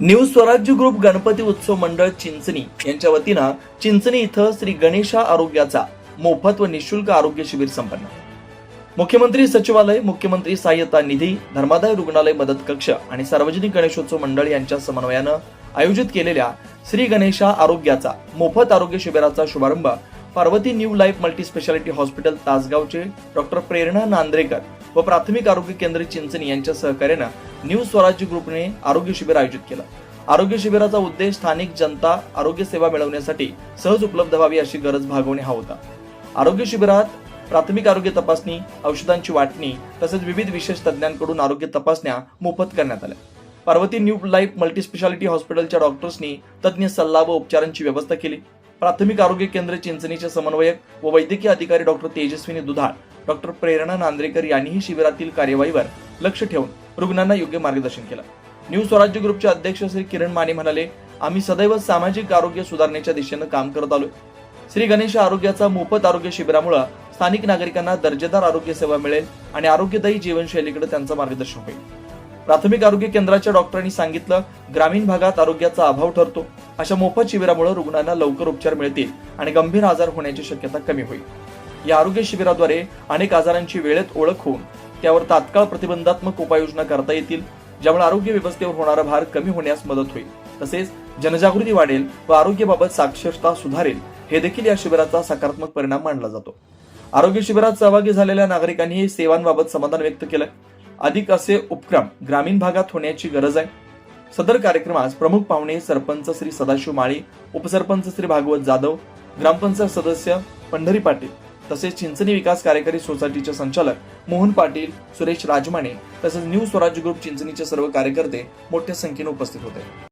New स्वराज्य group Ganpati उत्सव मंडळ चिंचणी यांच्या वतीनं चिंचणी इथं श्री गणेशा आरोग्याचा मोफत व निशुल्क आरोग्य शिबिर संपन्न. मुख्यमंत्री सचिवालय मुख्यमंत्री सहाय्यता निधी धर्मादाय रुग्णालय मदत कक्ष आणि सार्वजनिक गणेशोत्सव मंडळ यांच्या समन्वयानं आयोजित केलेल्या श्री गणेशा आरोग्याचा मोफत आरोग्य शिबिराचा शुभारंभ Parvati new life multi speciality hospital तासगावचे doctor प्रेरणा नांद्रेकर व प्राथमिक आरोग्य केंद्र चिंचणी यांच्या सहकार्यानं न्यू स्वराज्य ग्रुपने आरोग्य शिबिर आयोजित केलं. आरोग्य शिबिराचा उद्देश स्थानिक जनता आरोग्य सेवा मिळवण्यासाठी सहज उपलब्ध व्हावी अशी गरज भागवणे हा होता. आरोग्य शिबिरात प्राथमिक आरोग्य तपासणी औषधांची वाटणी तसेच विविध विशेष तज्ज्ञांकडून आरोग्य तपासण्या मोफत करण्यात आल्या. Parvati new life multi speciality हॉस्पिटलच्या डॉक्टर्सनी तज्ज्ञ सल्ला व उपचारांची व्यवस्था केली. प्राथमिक आरोग्य केंद्र चिंचणीचे समन्वयक व वैद्यकीय अधिकारी डॉक्टर तेजस्विनी दुधाळ डॉक्टर प्रेरणा नांद्रेकर यांनीही शिबिरातील कार्यवाहीवर लक्ष ठेवून रुग्णांना योग्य मार्गदर्शन केलं. न्यू स्वराज्य ग्रुपचे अध्यक्ष श्री किरण माने म्हणाले आम्ही सदैव सामाजिक आरोग्य सुधारण्याच्या दिशेनं काम करत आलो श्री गणेश आरोग्याचा मोफत आरोग्य शिबिरामुळे स्थानिक नागरिकांना दर्जेदार आरोग्य सेवा मिळेल आणि आरोग्यदायी जीवनशैलीकडे त्यांचं मार्गदर्शन होईल. प्राथमिक आरोग्य केंद्राच्या डॉक्टरांनी सांगितलं ग्रामीण भागात आरोग्याचा अभाव ठरतो. अशा मोफत शिबिरामुळे रुग्णांना लवकर उपचार मिळतील आणि गंभीर आजार होण्याची शक्यता कमी होईल. या आरोग्य शिबिराद्वारे अनेक आजारांची वेळेत ओळख होऊन त्यावर तात्काळ प्रतिबंधात्मक उपाययोजना करता येतील ज्यामुळे आरोग्य व्यवस्थेवर होणारा भार कमी होण्यास मदत होईल. तसेच जनजागृती वाढेल व आरोग्याबाबत साक्षरता सुधारेल हे देखील या शिबिराचा सकारात्मक परिणाम मानला जातो. आरोग्य शिबिरात सहभागी झालेल्या नागरिकांनी सेवांबाबत समाधान व्यक्त केलं अधिक असे उपक्रम ग्रामीण भागात होण्याची गरज आहे. सदर कार्यक्रमास प्रमुख पाहुणे सरपंच श्री सदाशिव माळी उपसरपंच श्री भागवत जाधव ग्रामपंचायत सदस्य पंढरी पाटील तसेच चिंचणी विकास कार्यकारी सोसायटीचे संचालक मोहन पाटील सुरेश राजमाने तसेच न्यू स्वराज्य ग्रुप चिंचणीचे सर्व कार्यकर्ते मोठ्या संख्येने उपस्थित होते.